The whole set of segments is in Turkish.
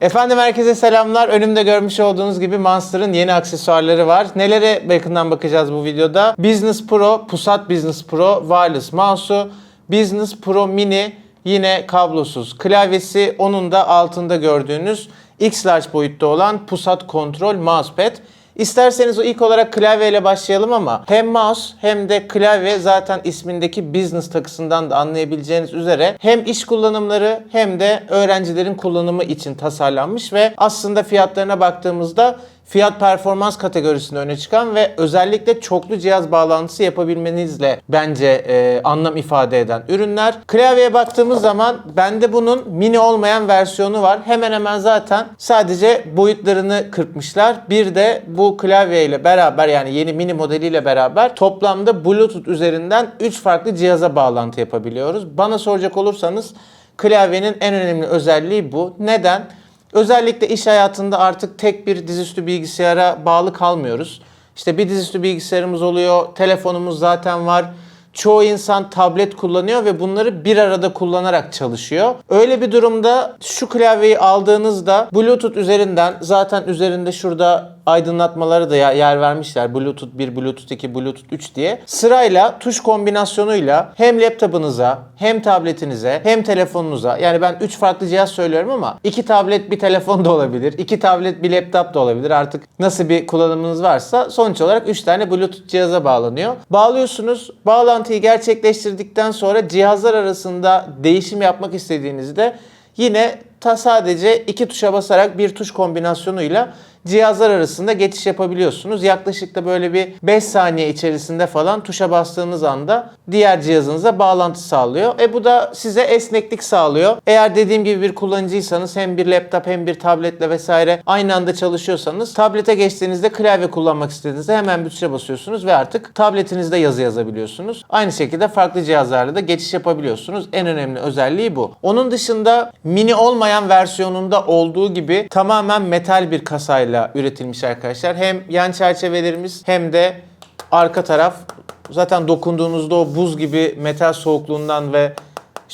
Efendim herkese selamlar. Önümde görmüş olduğunuz gibi Monster'ın yeni aksesuarları var. Nelere yakından bakacağız bu videoda? Business Pro, Pusat Business Pro Wireless Mouse'u, Business Pro Mini yine kablosuz klavyesi, onun da altında gördüğünüz X-Large boyutta olan Pusat Control Mousepad. İsterseniz o ilk olarak klavyeyle başlayalım ama hem mouse hem de klavye zaten ismindeki business takısından da anlayabileceğiniz üzere hem iş kullanımları hem de öğrencilerin kullanımı için tasarlanmış ve aslında fiyatlarına baktığımızda fiyat performans kategorisinde öne çıkan ve özellikle çoklu cihaz bağlantısı yapabilmenizle bence e, anlam ifade eden ürünler. Klavyeye baktığımız zaman bende bunun mini olmayan versiyonu var. Hemen hemen zaten sadece boyutlarını kırpmışlar. Bir de bu klavye ile beraber yani yeni mini modeliyle beraber toplamda Bluetooth üzerinden 3 farklı cihaza bağlantı yapabiliyoruz. Bana soracak olursanız klavyenin en önemli özelliği bu. Neden? Özellikle iş hayatında artık tek bir dizüstü bilgisayara bağlı kalmıyoruz. İşte bir dizüstü bilgisayarımız oluyor, telefonumuz zaten var. Çoğu insan tablet kullanıyor ve bunları bir arada kullanarak çalışıyor. Öyle bir durumda şu klavyeyi aldığınızda Bluetooth üzerinden zaten üzerinde şurada aydınlatmaları da yer vermişler. Bluetooth 1, Bluetooth 2, Bluetooth 3 diye. Sırayla tuş kombinasyonuyla hem laptopunuza hem tabletinize hem telefonunuza yani ben 3 farklı cihaz söylüyorum ama 2 tablet bir telefon da olabilir. 2 tablet bir laptop da olabilir. Artık nasıl bir kullanımınız varsa sonuç olarak 3 tane Bluetooth cihaza bağlanıyor. Bağlıyorsunuz. Bağlantıyı gerçekleştirdikten sonra cihazlar arasında değişim yapmak istediğinizde yine ta sadece iki tuşa basarak bir tuş kombinasyonuyla cihazlar arasında geçiş yapabiliyorsunuz. Yaklaşık da böyle bir 5 saniye içerisinde falan tuşa bastığınız anda diğer cihazınıza bağlantı sağlıyor. E bu da size esneklik sağlıyor. Eğer dediğim gibi bir kullanıcıysanız hem bir laptop hem bir tabletle vesaire aynı anda çalışıyorsanız tablete geçtiğinizde klavye kullanmak istediğinizde hemen bir tuşa basıyorsunuz ve artık tabletinizde yazı yazabiliyorsunuz. Aynı şekilde farklı cihazlarla da geçiş yapabiliyorsunuz. En önemli özelliği bu. Onun dışında mini olmayan versiyonunda olduğu gibi tamamen metal bir kasayla üretilmiş arkadaşlar. Hem yan çerçevelerimiz hem de arka taraf zaten dokunduğunuzda o buz gibi metal soğukluğundan ve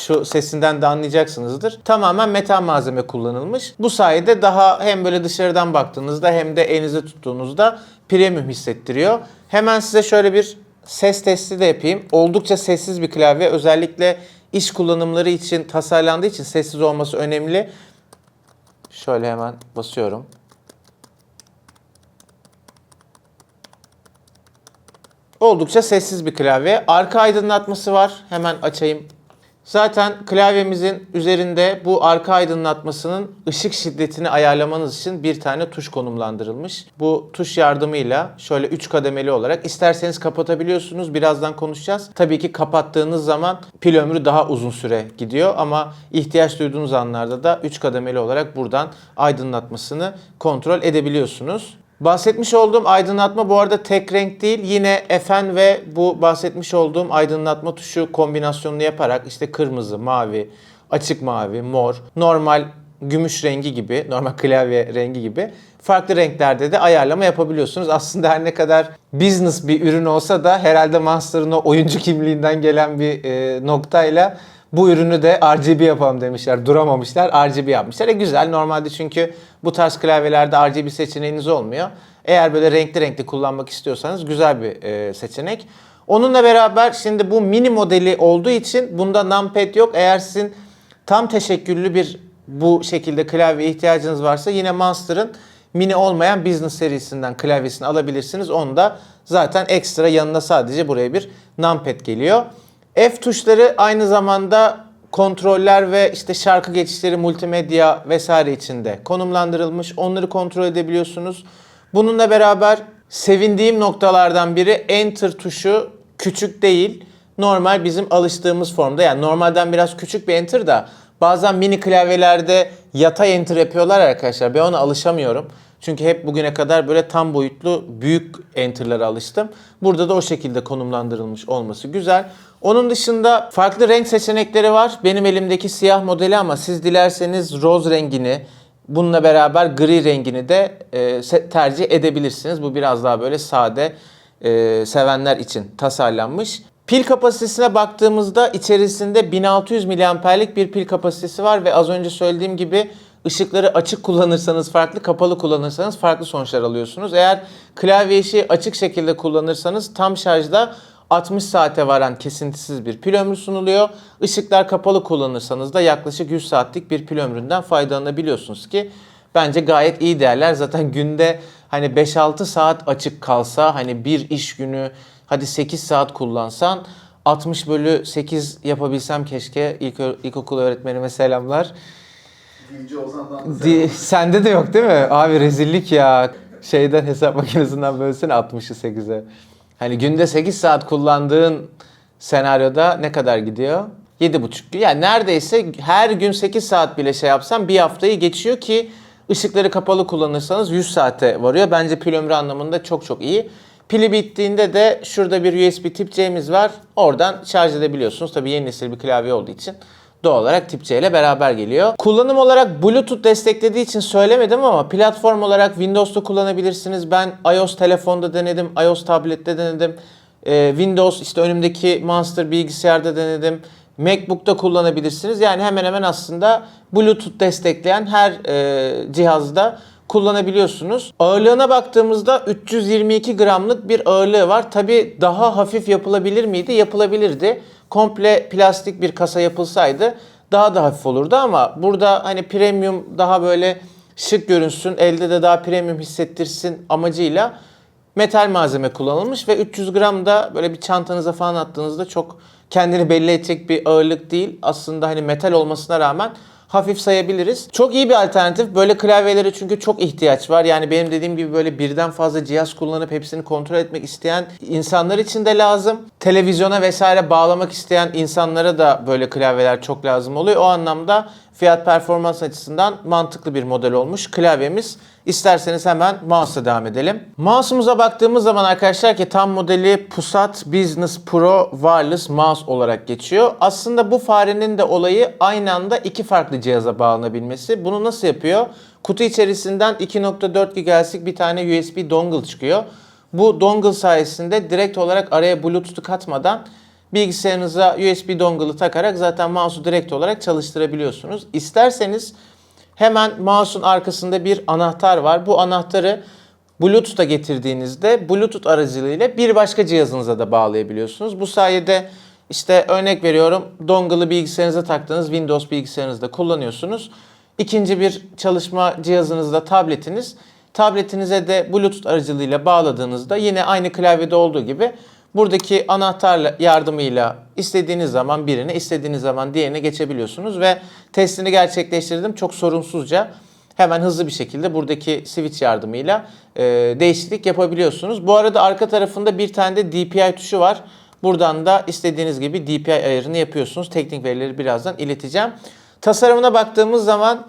şu sesinden de anlayacaksınızdır. Tamamen metal malzeme kullanılmış. Bu sayede daha hem böyle dışarıdan baktığınızda hem de elinizde tuttuğunuzda premium hissettiriyor. Hemen size şöyle bir ses testi de yapayım. Oldukça sessiz bir klavye. Özellikle iş kullanımları için tasarlandığı için sessiz olması önemli. Şöyle hemen basıyorum. Oldukça sessiz bir klavye. Arka aydınlatması var. Hemen açayım. Zaten klavyemizin üzerinde bu arka aydınlatmasının ışık şiddetini ayarlamanız için bir tane tuş konumlandırılmış. Bu tuş yardımıyla şöyle 3 kademeli olarak isterseniz kapatabiliyorsunuz. Birazdan konuşacağız. Tabii ki kapattığınız zaman pil ömrü daha uzun süre gidiyor ama ihtiyaç duyduğunuz anlarda da 3 kademeli olarak buradan aydınlatmasını kontrol edebiliyorsunuz. Bahsetmiş olduğum aydınlatma bu arada tek renk değil. Yine FN ve bu bahsetmiş olduğum aydınlatma tuşu kombinasyonunu yaparak işte kırmızı, mavi, açık mavi, mor, normal gümüş rengi gibi, normal klavye rengi gibi farklı renklerde de ayarlama yapabiliyorsunuz. Aslında her ne kadar business bir ürün olsa da herhalde Monster'ın o oyuncu kimliğinden gelen bir e, noktayla bu ürünü de RGB yapalım demişler. Duramamışlar. RGB yapmışlar. E güzel. Normalde çünkü bu tarz klavyelerde RGB seçeneğiniz olmuyor. Eğer böyle renkli renkli kullanmak istiyorsanız güzel bir e, seçenek. Onunla beraber şimdi bu mini modeli olduğu için bunda numpad yok. Eğer sizin tam teşekküllü bir bu şekilde klavye ihtiyacınız varsa yine Monster'ın mini olmayan business serisinden klavyesini alabilirsiniz. Onda zaten ekstra yanına sadece buraya bir numpad geliyor. F tuşları aynı zamanda kontroller ve işte şarkı geçişleri, multimedya vesaire içinde konumlandırılmış. Onları kontrol edebiliyorsunuz. Bununla beraber sevindiğim noktalardan biri Enter tuşu küçük değil. Normal bizim alıştığımız formda. Yani normalden biraz küçük bir Enter da bazen mini klavyelerde yatay Enter yapıyorlar arkadaşlar. Ben ona alışamıyorum. Çünkü hep bugüne kadar böyle tam boyutlu büyük enter'lara alıştım. Burada da o şekilde konumlandırılmış olması güzel. Onun dışında farklı renk seçenekleri var. Benim elimdeki siyah modeli ama siz dilerseniz roz rengini, bununla beraber gri rengini de e, tercih edebilirsiniz. Bu biraz daha böyle sade e, sevenler için tasarlanmış. Pil kapasitesine baktığımızda içerisinde 1600 miliamperlik bir pil kapasitesi var ve az önce söylediğim gibi Işıkları açık kullanırsanız farklı, kapalı kullanırsanız farklı sonuçlar alıyorsunuz. Eğer klavye işi açık şekilde kullanırsanız tam şarjda 60 saate varan kesintisiz bir pil ömrü sunuluyor. Işıklar kapalı kullanırsanız da yaklaşık 100 saatlik bir pil ömründen faydalanabiliyorsunuz ki bence gayet iyi değerler. Zaten günde hani 5-6 saat açık kalsa hani bir iş günü hadi 8 saat kullansan 60 bölü 8 yapabilsem keşke ilk ilkokul öğretmenime selamlar. Büyücü Ozan'dan da Di- sende de yok değil mi? Abi rezillik ya. Şeyden hesap makinesinden bölsene 60'ı 8'e. Hani günde 8 saat kullandığın senaryoda ne kadar gidiyor? 7,5 gün. Yani neredeyse her gün 8 saat bile şey yapsam bir haftayı geçiyor ki ışıkları kapalı kullanırsanız 100 saate varıyor. Bence pil ömrü anlamında çok çok iyi. Pili bittiğinde de şurada bir USB tip C'miz var. Oradan şarj edebiliyorsunuz. Tabii yeni nesil bir klavye olduğu için doğal olarak tip C ile beraber geliyor. Kullanım olarak Bluetooth desteklediği için söylemedim ama platform olarak Windows'ta kullanabilirsiniz. Ben iOS telefonda denedim, iOS tablette denedim. Ee, Windows işte önümdeki Monster bilgisayarda denedim. MacBook'ta kullanabilirsiniz. Yani hemen hemen aslında Bluetooth destekleyen her e, cihazda kullanabiliyorsunuz. Ağırlığına baktığımızda 322 gramlık bir ağırlığı var. Tabi daha hafif yapılabilir miydi? Yapılabilirdi. Komple plastik bir kasa yapılsaydı daha da hafif olurdu ama burada hani premium daha böyle şık görünsün, elde de daha premium hissettirsin amacıyla metal malzeme kullanılmış ve 300 gram da böyle bir çantanıza falan attığınızda çok kendini belli edecek bir ağırlık değil. Aslında hani metal olmasına rağmen hafif sayabiliriz. Çok iyi bir alternatif. Böyle klavyelere çünkü çok ihtiyaç var. Yani benim dediğim gibi böyle birden fazla cihaz kullanıp hepsini kontrol etmek isteyen insanlar için de lazım. Televizyona vesaire bağlamak isteyen insanlara da böyle klavyeler çok lazım oluyor. O anlamda fiyat performans açısından mantıklı bir model olmuş klavyemiz. İsterseniz hemen mouse'a devam edelim. Mouse'umuza baktığımız zaman arkadaşlar ki tam modeli Pusat Business Pro Wireless Mouse olarak geçiyor. Aslında bu farenin de olayı aynı anda iki farklı cihaza bağlanabilmesi. Bunu nasıl yapıyor? Kutu içerisinden 2.4 GHz'lik bir tane USB dongle çıkıyor. Bu dongle sayesinde direkt olarak araya Bluetooth'u katmadan bilgisayarınıza USB dongle'ı takarak zaten mouse'u direkt olarak çalıştırabiliyorsunuz. İsterseniz hemen mouse'un arkasında bir anahtar var. Bu anahtarı Bluetooth'a getirdiğinizde Bluetooth aracılığıyla bir başka cihazınıza da bağlayabiliyorsunuz. Bu sayede işte örnek veriyorum dongle'ı bilgisayarınıza taktığınız Windows bilgisayarınızda kullanıyorsunuz. İkinci bir çalışma cihazınızda tabletiniz. Tabletinize de Bluetooth aracılığıyla bağladığınızda yine aynı klavyede olduğu gibi buradaki anahtar yardımıyla istediğiniz zaman birine, istediğiniz zaman diğerine geçebiliyorsunuz ve testini gerçekleştirdim çok sorunsuzca. Hemen hızlı bir şekilde buradaki switch yardımıyla e, değişiklik yapabiliyorsunuz. Bu arada arka tarafında bir tane de DPI tuşu var. Buradan da istediğiniz gibi DPI ayarını yapıyorsunuz. Teknik verileri birazdan ileteceğim. Tasarımına baktığımız zaman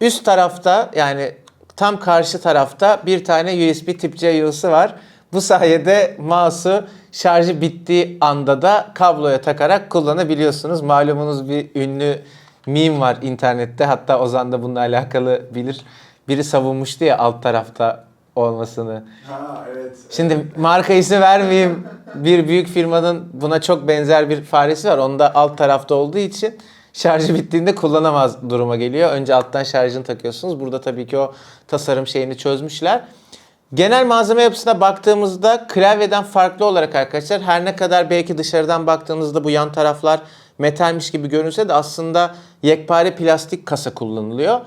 üst tarafta yani tam karşı tarafta bir tane USB tip C yuvası var. Bu sayede mouse'u şarjı bittiği anda da kabloya takarak kullanabiliyorsunuz. Malumunuz bir ünlü meme var internette. Hatta Ozan da bununla alakalı bilir. Biri savunmuştu ya alt tarafta olmasını. Ha evet. Şimdi marka ismi vermeyeyim. Bir büyük firmanın buna çok benzer bir faresi var. Onda alt tarafta olduğu için şarjı bittiğinde kullanamaz duruma geliyor. Önce alttan şarjını takıyorsunuz. Burada tabii ki o tasarım şeyini çözmüşler. Genel malzeme yapısına baktığımızda klavyeden farklı olarak arkadaşlar her ne kadar belki dışarıdan baktığınızda bu yan taraflar metalmiş gibi görünse de aslında yekpare plastik kasa kullanılıyor.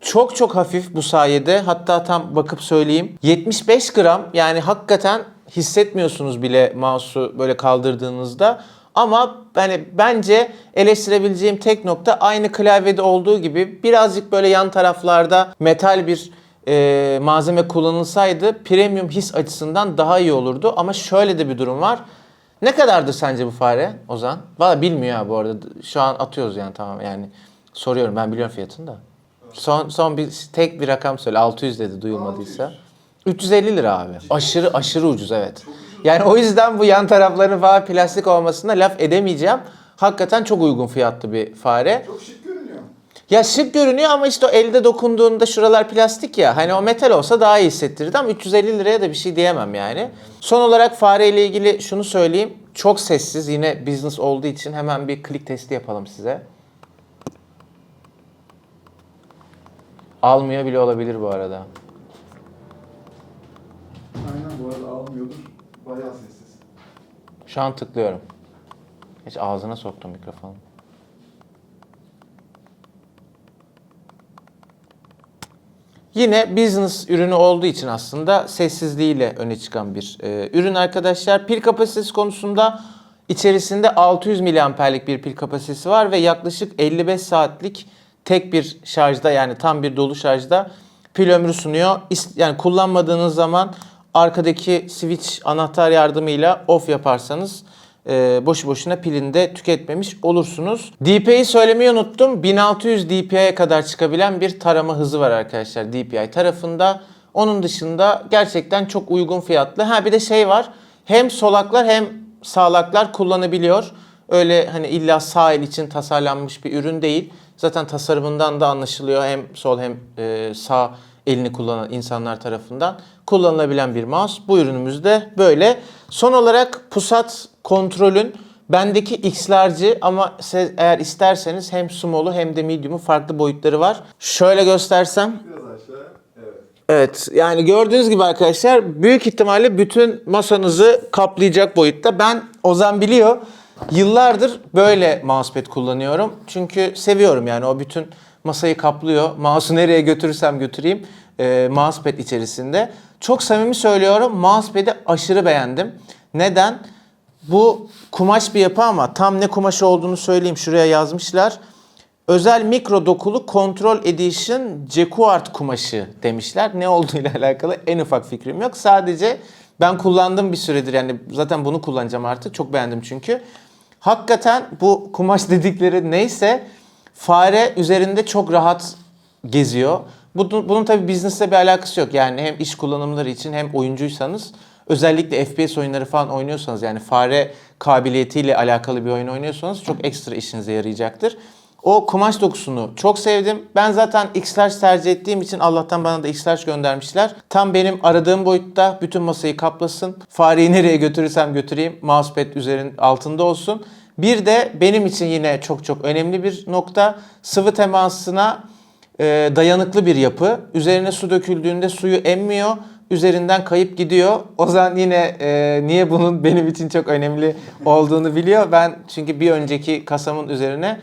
Çok çok hafif bu sayede hatta tam bakıp söyleyeyim 75 gram yani hakikaten hissetmiyorsunuz bile mouse'u böyle kaldırdığınızda. Ama hani bence eleştirebileceğim tek nokta aynı klavyede olduğu gibi birazcık böyle yan taraflarda metal bir e, malzeme kullanılsaydı premium his açısından daha iyi olurdu. Ama şöyle de bir durum var. Ne kadardır sence bu fare Ozan? Valla bilmiyor ha bu arada. Şu an atıyoruz yani tamam yani. Soruyorum ben biliyorum fiyatını da. Son son bir tek bir rakam söyle. 600 dedi duyulmadıysa. 600. 350 lira abi. Aşırı aşırı ucuz evet. Yani o yüzden bu yan tarafların falan plastik olmasına laf edemeyeceğim. Hakikaten çok uygun fiyatlı bir fare. Çok şık. Ya şık görünüyor ama işte o elde dokunduğunda şuralar plastik ya. Hani o metal olsa daha iyi hissettirirdi ama 350 liraya da bir şey diyemem yani. Son olarak fare ile ilgili şunu söyleyeyim. Çok sessiz. Yine business olduğu için hemen bir klik testi yapalım size. Almıyor bile olabilir bu arada. Aynen bu arada almıyordur. Bayağı sessiz. Şu an tıklıyorum. Hiç ağzına soktum mikrofonu. Yine business ürünü olduğu için aslında sessizliğiyle öne çıkan bir e, ürün arkadaşlar. Pil kapasitesi konusunda içerisinde 600 miliamperlik bir pil kapasitesi var ve yaklaşık 55 saatlik tek bir şarjda yani tam bir dolu şarjda pil ömrü sunuyor. Yani kullanmadığınız zaman arkadaki switch anahtar yardımıyla off yaparsanız e, boşu boşuna pilini de tüketmemiş olursunuz. DPI'yi söylemeyi unuttum. 1600 DPI'ye kadar çıkabilen bir tarama hızı var arkadaşlar DPI tarafında. Onun dışında gerçekten çok uygun fiyatlı. Ha bir de şey var. Hem solaklar hem sağlaklar kullanabiliyor. Öyle hani illa sağ el için tasarlanmış bir ürün değil. Zaten tasarımından da anlaşılıyor hem sol hem e, sağ elini kullanan insanlar tarafından kullanılabilen bir mouse. Bu ürünümüz de böyle. Son olarak pusat kontrolün bendeki X'lerci ama siz eğer isterseniz hem small'u hem de medium'u farklı boyutları var. Şöyle göstersem Biraz aşağı. Evet. Evet yani gördüğünüz gibi arkadaşlar büyük ihtimalle bütün masanızı kaplayacak boyutta. Ben Ozan biliyor yıllardır böyle mousepad kullanıyorum. Çünkü seviyorum yani o bütün masayı kaplıyor. Mouse'u nereye götürürsem götüreyim e, mousepad içerisinde. Çok samimi söylüyorum mousepad'i aşırı beğendim. Neden? Bu kumaş bir yapı ama tam ne kumaşı olduğunu söyleyeyim. Şuraya yazmışlar. Özel mikro dokulu Control Edition Jacquard kumaşı demişler. Ne olduğuyla alakalı en ufak fikrim yok. Sadece ben kullandım bir süredir yani zaten bunu kullanacağım artık. Çok beğendim çünkü. Hakikaten bu kumaş dedikleri neyse fare üzerinde çok rahat geziyor. Bunun, bunun tabii business'le bir alakası yok. Yani hem iş kullanımları için hem oyuncuysanız özellikle FPS oyunları falan oynuyorsanız yani fare kabiliyetiyle alakalı bir oyun oynuyorsanız çok ekstra işinize yarayacaktır. O kumaş dokusunu çok sevdim. Ben zaten X-Large tercih ettiğim için Allah'tan bana da X-Large göndermişler. Tam benim aradığım boyutta bütün masayı kaplasın. Fareyi nereye götürürsem götüreyim mousepad üzerin altında olsun. Bir de benim için yine çok çok önemli bir nokta sıvı temasına dayanıklı bir yapı. Üzerine su döküldüğünde suyu emmiyor. Üzerinden kayıp gidiyor. Ozan yine e, niye bunun benim için çok önemli olduğunu biliyor. Ben çünkü bir önceki kasamın üzerine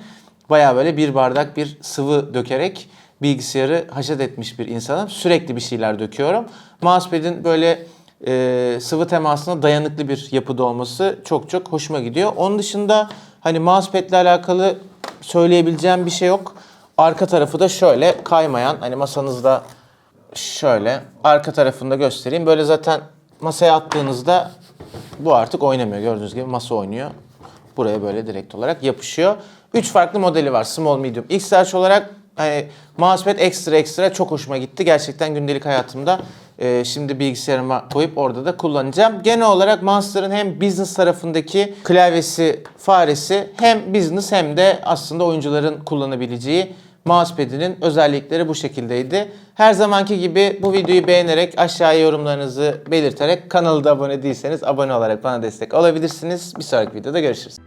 baya böyle bir bardak bir sıvı dökerek bilgisayarı haşat etmiş bir insanım. Sürekli bir şeyler döküyorum. Mousepad'in böyle e, sıvı temasına dayanıklı bir yapıda olması çok çok hoşuma gidiyor. Onun dışında hani mousepad'le alakalı söyleyebileceğim bir şey yok. Arka tarafı da şöyle kaymayan hani masanızda şöyle arka tarafında göstereyim. Böyle zaten masaya attığınızda bu artık oynamıyor. Gördüğünüz gibi masa oynuyor. Buraya böyle direkt olarak yapışıyor. Üç farklı modeli var. Small, medium, X-Large olarak hani mousepad ekstra ekstra çok hoşuma gitti. Gerçekten gündelik hayatımda e, şimdi bilgisayarıma koyup orada da kullanacağım. Genel olarak Monster'ın hem business tarafındaki klavyesi, faresi hem business hem de aslında oyuncuların kullanabileceği Mousepad'inin özellikleri bu şekildeydi. Her zamanki gibi bu videoyu beğenerek aşağıya yorumlarınızı belirterek kanala da abone değilseniz abone olarak bana destek olabilirsiniz. Bir sonraki videoda görüşürüz.